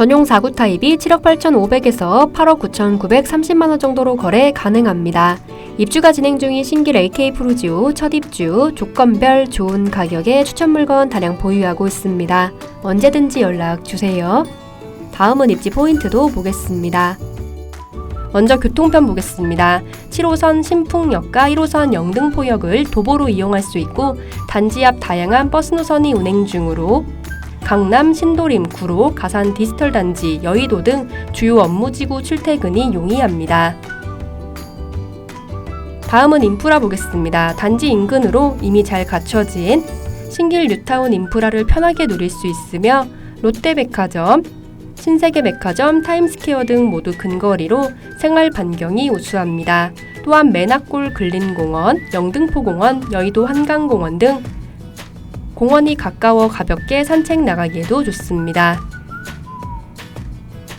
전용 4구 타입이 7억 8,500에서 8억 9,930만 원 정도로 거래 가능합니다. 입주가 진행 중인 신길 AK 프루지오 첫 입주 조건별 좋은 가격에 추천 물건 다량 보유하고 있습니다. 언제든지 연락 주세요. 다음은 입지 포인트도 보겠습니다. 먼저 교통편 보겠습니다. 7호선 신풍역과 1호선 영등포역을 도보로 이용할 수 있고 단지 앞 다양한 버스 노선이 운행 중으로 강남 신도림 구로 가산 디지털 단지 여의도 등 주요 업무지구 출퇴근이 용이합니다. 다음은 인프라 보겠습니다. 단지 인근으로 이미 잘 갖춰진 신길 뉴타운 인프라를 편하게 누릴 수 있으며 롯데백화점, 신세계백화점, 타임스퀘어 등 모두 근거리로 생활 반경이 우수합니다. 또한 매낙골 근린공원, 영등포공원, 여의도 한강공원 등 공원이 가까워 가볍게 산책 나가기에도 좋습니다.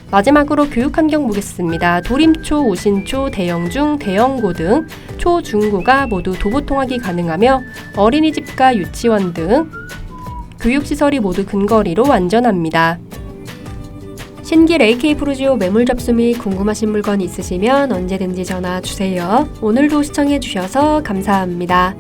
마지막으로 교육 환경 보겠습니다. 도림초, 오신초, 대영중, 대영고 등 초, 중고가 모두 도보 통학이 가능하며 어린이집과 유치원 등 교육시설이 모두 근거리로 안전합니다. 신길 AK 프루지오 매물 접수 및 궁금하신 물건 있으시면 언제든지 전화 주세요. 오늘도 시청해 주셔서 감사합니다.